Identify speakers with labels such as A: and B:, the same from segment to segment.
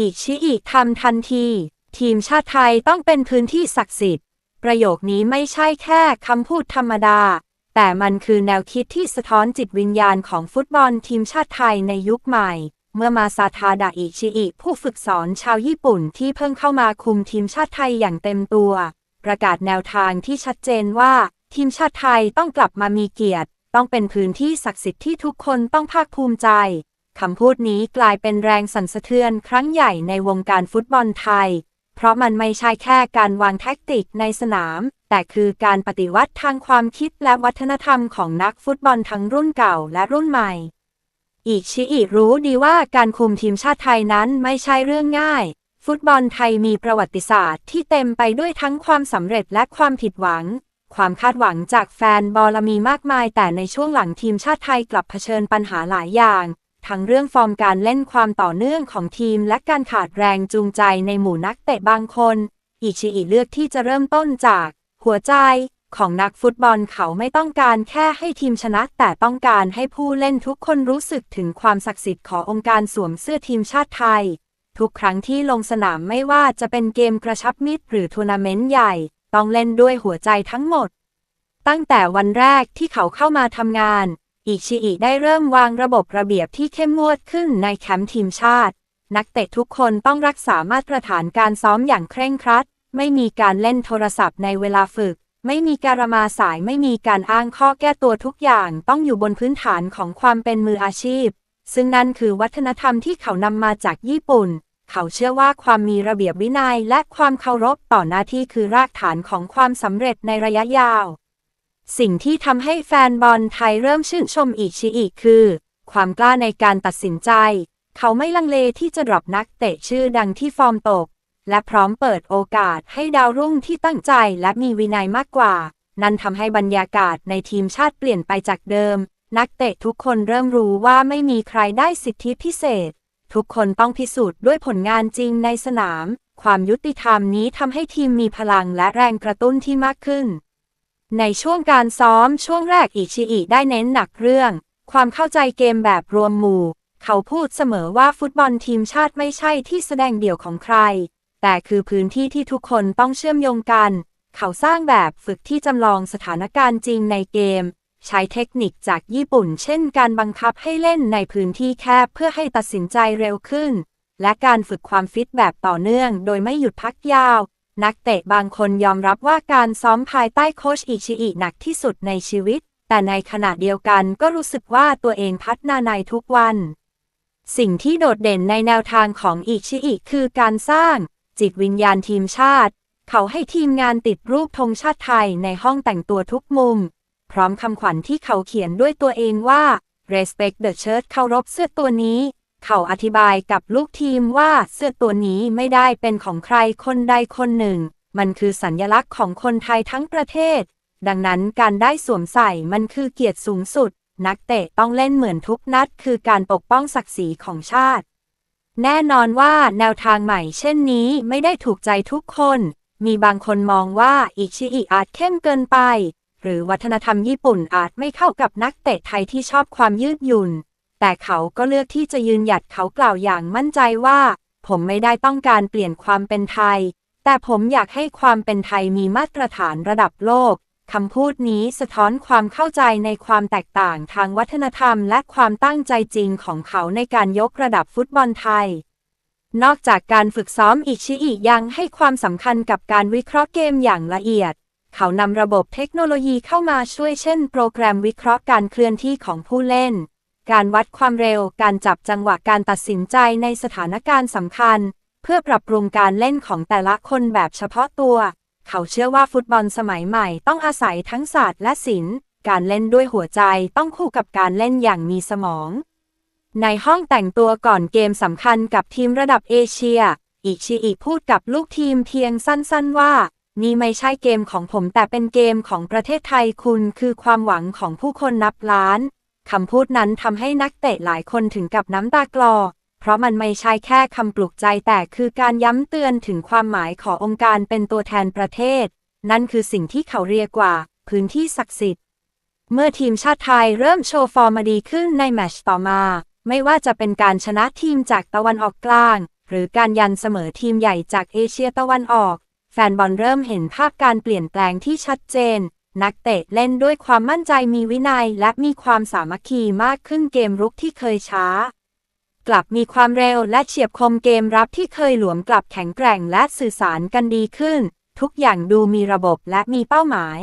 A: อีกชิอีกทำทันที ทีมชาติไทยต้องเป็นพื้นที่ศักดิ์สิทธิ์ ประโยคนี้ไม่ใช่แค่คำพูดธรรมดา แต่มันคือแนวคิดที่สะท้อนจิตวิญญาณของฟุตบอลทีมชาติไทยในยุคใหม่ เมื่อมาซาทาดะอิชิอิผู้ฝึกสอนชาวญี่ปุ่นที่เพิ่งเข้ามาคุมทีมชาติไทยอย่างเต็มตัว ประกาศแนวทางที่ชัดเจนว่า ทีมชาติไทยต้องกลับมามีเกียรติ ต้องเป็นพื้นที่ศักดิ์สิทธิ์ที่ทุกคนต้องภาคภูมิใจ คำพูดนี้กลายเป็นแรงสั่นสะเทือนครั้งใหญ่ในวงการฟุตบอลไทย เพราะมันไม่ใช่แค่การวางแท็กติกในสนาม แต่คือการปฏิวัติทางความคิดและวัฒนธรรมของนักฟุตบอลทั้งรุ่นเก่าและรุ่นใหม่ อีกชิอิรู้ดีว่าการคุมทีมชาติไทยนั้นไม่ใช่เรื่องง่าย ฟุตบอลไทยมีประวัติศาสตร์ที่เต็มไปด้วยทั้งความสำเร็จและความผิดหวังความคาดหวังจากแฟนบอลมีมากมาย แต่ในช่วงหลังทีมชาติไทยกลับเผชิญปัญหาหลายอย่าง ทั้งเรื่องฟอร์มการเล่นความต่อเนื่องของทีม และการขาดแรงจูงใจในหมู่นักเตะบางคน อิชิอิเลือกที่จะเริ่มต้นจาก หัวใจของนักฟุตบอลเขาไม่ต้องการแค่ให้ทีมชนะ แต่ต้องการให้ผู้เล่นทุกคนรู้สึกถึงความศักดิ์สิทธิ์ขององค์การสวมเสื้อทีมชาติไทย ทุกครั้งที่ลงสนามไม่ว่าจะเป็นเกมกระชับมิตรหรือทัวร์นาเมนต์ใหญ่ ต้องเล่นด้วยหัวใจทั้งหมด ตั้งแต่วันแรกที่เขาเข้ามาทำงาน อิชิอิได้เริ่มวางระบบระเบียบที่เข้มงวดขึ้นในแคมป์ทีมชาติ นักเตะทุกคนต้องรักษามาตรฐานการซ้อมอย่างเคร่งครัด ไม่มีการเล่นโทรศัพท์ในเวลาฝึก ไม่มีการมาสายไม่มีการอ้างข้อแก้ตัวทุกอย่างต้องอยู่บนพื้นฐานของความเป็นมืออาชีพ ซึ่งนั่นคือวัฒนธรรมที่เขานำมาจากญี่ปุ่น เขาเชื่อว่าความมีระเบียบวินัยและความเคารพต่อหน้าที่คือรากฐานของความสำเร็จในระยะยาว สิ่งที่ทำให้แฟนบอลไทยเริ่มชื่นชมอิชิอิคือ ความกล้าในการตัดสินใจ เขาไม่ลังเลที่จะดรอปนักเตะชื่อดังที่ฟอร์มตก และพร้อมเปิดโอกาสให้ดาวรุ่งที่ตั้งใจและมีวินัยมากกว่า นั่นทำให้บรรยากาศในทีมชาติเปลี่ยนไปจากเดิม นักเตะทุกคนเริ่มรู้ว่าไม่มีใครได้สิทธิพิเศษ ทุกคนต้องพิสูจน์ด้วยผลงานจริงในสนาม ความยุติธรรมนี้ทำให้ทีมมีพลังและแรงกระตุ้นที่มากขึ้น ในช่วงการซ้อมช่วงแรกอิชิอิได้เน้นหนักเรื่อง ความเข้าใจเกมแบบรวมหมู่ เขาพูดเสมอว่าฟุตบอลทีมชาติไม่ใช่ที่แสดงเดี่ยวของใคร แต่คือพื้นที่ที่ทุกคนต้องเชื่อมโยงกัน เขาสร้างแบบฝึกที่จำลองสถานการณ์จริงในเกม ใช้เทคนิคจากญี่ปุ่น เช่น การบังคับให้เล่นในพื้นที่แคบเพื่อให้ตัดสินใจเร็วขึ้น และการฝึกความฟิตแบบต่อเนื่อง โดยไม่หยุดพักยาว นักเตะบางคนยอมรับว่าการซ้อมภายใต้โค้ชอิชิอิหนักที่สุดในชีวิต แต่ในขณะเดียวกันก็รู้สึกว่าตัวเองพัฒนาในทุกวัน สิ่งที่โดดเด่นในแนวทางของอิชิอิคือการสร้าง จิตวิญญาณทีมชาติ เขาให้ทีมงานติดรูปธงชาติไทยในห้องแต่งตัวทุกมุม พร้อมคำขวัญที่เขาเขียนด้วยตัวเองว่า respect the shirt เคารพเสื้อตัวนี้ เขาอธิบายกับลูกทีมว่าเสื้อตัวนี้ไม่ได้เป็นของใครคนใดคนหนึ่ง มันคือสัญลักษณ์ของคนไทยทั้งประเทศ ดังนั้นการได้สวมใส่มันคือเกียรติสูงสุด นักเตะต้องเล่นเหมือนทุกนัด คือการปกป้องศักดิ์ศรีของชาติ แน่นอนว่าแนวทางใหม่เช่นนี้ไม่ได้ถูกใจทุกคน มีบางคนมองว่าอิชิอิอาจเข้มเกินไป หรือวัฒนธรรมญี่ปุ่นอาจไม่เข้ากับนักเตะไทยที่ชอบความยืดหยุ่น แต่เขาก็เลือกที่จะยืนหยัดเขากล่าวอย่างมั่นใจว่า ผมไม่ได้ต้องการเปลี่ยนความเป็นไทย แต่ผมอยากให้ความเป็นไทยมีมาตรฐานระดับโลกคำพูดนี้สะท้อนความเข้าใจในความแตกต่างทางวัฒนธรรม และความตั้งใจจริงของเขาในการยกระดับฟุตบอลไทย นอกจากการฝึกซ้อมอิชิอิยังให้ความสำคัญกับการวิเคราะห์เกมอย่างละเอียด เขานำระบบเทคโนโลยีเข้ามาช่วยเช่น โปรแกรมวิเคราะห์การเคลื่อนที่ของผู้เล่น การวัดความเร็ว การจับจังหวะการตัดสินใจในสถานการณ์สำคัญ เพื่อปรับปรุงการเล่นของแต่ละคนแบบเฉพาะตัว เขาเชื่อว่าฟุตบอลสมัยใหม่ต้องอาศัยทั้งศาสตร์และศิลป์ การเล่นด้วยหัวใจต้องคู่กับการเล่นอย่างมีสมอง ในห้องแต่งตัวก่อนเกมสำคัญกับทีมระดับเอเชีย อิชิอิพูดกับลูกทีมเพียงสั้นๆว่านี่ไม่ใช่เกมของผมแต่เป็นเกมของประเทศไทยคุณคือความหวังของผู้คนนับล้าน คำพูดนั้นทำให้นักเตะหลายคนถึงกับน้ำตากลอ เพราะมันไม่ใช่แค่คำปลุกใจแต่คือการย้ำเตือนถึงความหมายขององค์การเป็นตัวแทนประเทศ นั่นคือสิ่งที่เขาเรียกว่า พื้นที่ศักดิ์สิทธิ์ เมื่อทีมชาติไทยเริ่มโชว์ฟอร์มดีขึ้นในแมตช์ต่อมา ไม่ว่าจะเป็นการชนะทีมจากตะวันออกกลาง หรือการยันเสมอทีมใหญ่จากเอเชียตะวันออก แฟนบอลเริ่มเห็นภาพการเปลี่ยนแปลงที่ชัดเจน นักเตะเล่นด้วยความมั่นใจมีวินัย และมีความสามัคคีมากขึ้นเกมรุกที่เคยช้า กลับมีความเร็วและเฉียบคมเกมรับที่เคยหลวมกลับแข็งแกร่งและสื่อสารกันดีขึ้น ทุกอย่างดูมีระบบและมีเป้าหมาย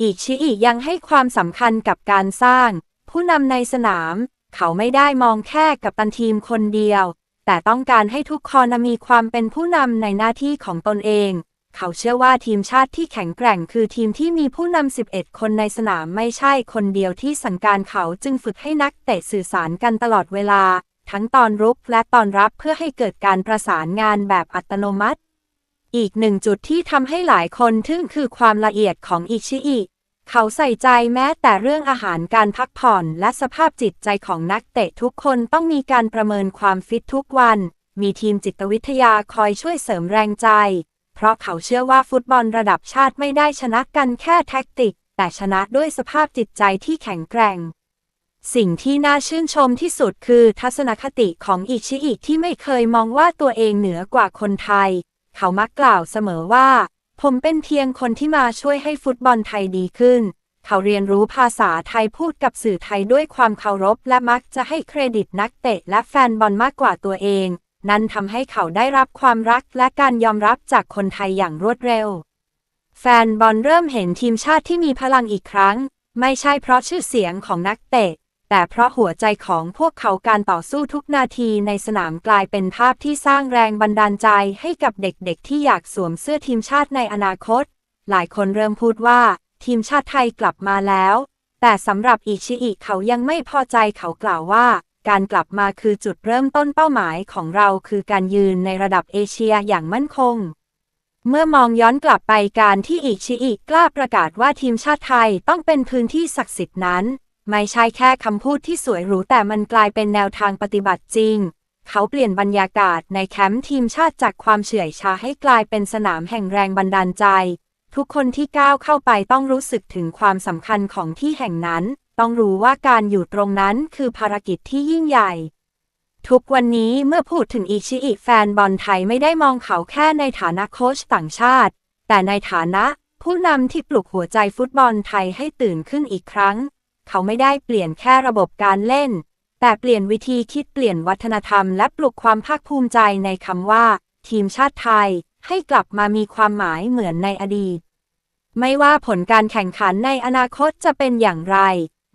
A: อีกชิอิยังให้ความสำคัญกับการสร้าง ผู้นำในสนาม เขาไม่ได้มองแค่กับตันทีมคนเดียว แต่ต้องการให้ทุกคนมีความเป็นผู้นำในหน้าที่ของตนเอง เขาเชื่อว่าทีมชาติที่แข็งแกร่งคือทีมที่มีผู้นำ 11 คนในสนามไม่ใช่คนเดียวที่สั่งการเขาจึงฝึกให้นักเตะสื่อสารกันตลอดเวลา ทั้งตอนรุกและตอนรับเพื่อให้เกิดการประสานงานแบบอัตโนมัติ อีกหนึ่งจุดที่ทำให้หลายคนทึ่งคือความละเอียดของอิชิอิเขาใส่ใจแม้แต่เรื่องอาหารการพักผ่อนและสภาพจิตใจของนักเตะทุกคนต้องมีการประเมินความฟิตทุกวัน มีทีมจิตวิทยาคอยช่วยเสริมแรงใจ เพราะเขาเชื่อว่าฟุตบอลระดับชาติไม่ได้ชนะกันแค่แท็กติก แต่ชนะด้วยสภาพจิตใจที่แข็งแกร่ง สิ่งที่น่าชื่นชมที่สุดคือทัศนคติของอิชิอิที่ไม่เคยมองว่าตัวเองเหนือกว่าคนไทย เขามักกล่าวเสมอว่า ผมเป็นเพียงคนที่มาช่วยให้ฟุตบอลไทยดีขึ้น เขาเรียนรู้ภาษาไทยพูดกับสื่อไทยด้วยความเคารพและมักจะให้เครดิตนักเตะและแฟนบอลมากกว่าตัวเอง นั่นทำให้เขาได้รับความรักและการยอมรับจากคนไทยอย่างรวดเร็ว แฟนบอลเริ่มเห็นทีมชาติที่มีพลังอีกครั้ง ไม่ใช่เพราะชื่อเสียงของนักเตะ แต่เพราะหัวใจของพวกเขาการต่อสู้ทุกนาทีในสนามกลายเป็นภาพที่สร้างแรงบันดาลใจให้กับเด็กๆ ที่อยากสวมเสื้อทีมชาติในอนาคต หลายคนเริ่มพูดว่า ทีมชาติไทยกลับมาแล้ว แต่สำหรับอิชิอิเขายังไม่พอใจเขากล่าวว่า การกลับมาคือจุดเริ่มต้นเป้าหมายของเราคือการยืนในระดับเอเชียอย่างมั่นคง เมื่อมองย้อนกลับไปการที่อิชิอิกล้าประกาศว่าทีมชาติไทยต้องเป็นพื้นที่ศักดิ์สิทธิ์นั้น ไม่ใช่แค่คำพูดที่สวยหรูแต่มันกลายเป็นแนวทางปฏิบัติจริง เขาเปลี่ยนบรรยากาศในแคมป์ทีมชาติจากความเฉื่อยชาให้กลายเป็นสนามแห่งแรงบันดาลใจ ทุกคนที่ก้าวเข้าไปต้องรู้สึกถึงความสำคัญของที่แห่งนั้น ต้องรู้ว่าการอยู่ตรงนั้นคือภารกิจที่ยิ่งใหญ่ ทุกวันนี้เมื่อพูดถึงอิชิอิแฟนบอลไทยไม่ได้มองเขาแค่ในฐานะโค้ชต่างชาติ แต่ในฐานะผู้นำที่ปลุกหัวใจฟุตบอลไทยให้ตื่นขึ้นอีกครั้ง เขาไม่ได้เปลี่ยนแค่ระบบการเล่น แต่เปลี่ยนวิธีคิดเปลี่ยนวัฒนธรรมและปลุกความภาคภูมิใจในคำว่า ทีมชาติไทย ให้กลับมามีความหมายเหมือนในอดีต ไม่ว่าผลการแข่งขันในอนาคตจะเป็นอย่างไร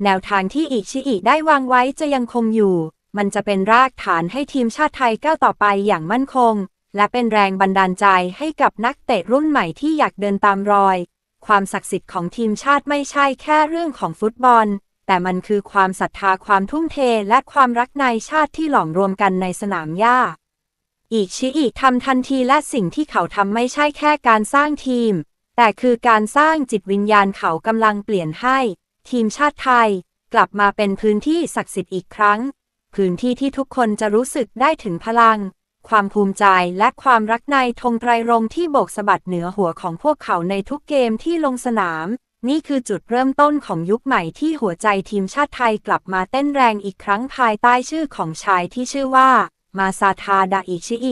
A: แนวทางที่อิชิอิได้วางไว้จะยังคงอยู่ มันจะเป็นรากฐานให้ทีมชาติไทยก้าวต่อไปอย่างมั่นคง และเป็นแรงบันดาลใจให้กับนักเตะรุ่นใหม่ที่อยากเดินตามรอย ความศักดิ์สิทธิ์ของทีมชาติไม่ใช่แค่เรื่องของฟุตบอล แต่มันคือความศรัทธาความทุ่มเทและความรักในชาติที่หลอมรวมกันในสนามหญ้าอีกชิอิทำทันทีและสิ่งที่เขาทำไม่ใช่แค่การสร้างทีม แต่คือการสร้างจิตวิญญาณเขากำลังเปลี่ยนให้ ทีมชาติไทยกลับมาเป็นพื้นที่ศักดิ์สิทธิ์อีกครั้ง พื้นที่ที่ทุกคนจะรู้สึกได้ถึงพลัง ความภูมิใจและความรักในธงไตรรงที่โบกสะบัดเหนือหัวของพวกเขาในทุกเกมที่ลงสนาม นี่คือจุดเริ่มต้นของยุคใหม่ที่หัวใจทีมชาติไทยกลับมาเต้นแรงอีกครั้งภายใต้ชื่อของชายที่ชื่อว่า มาซาทาดาอิชิอิ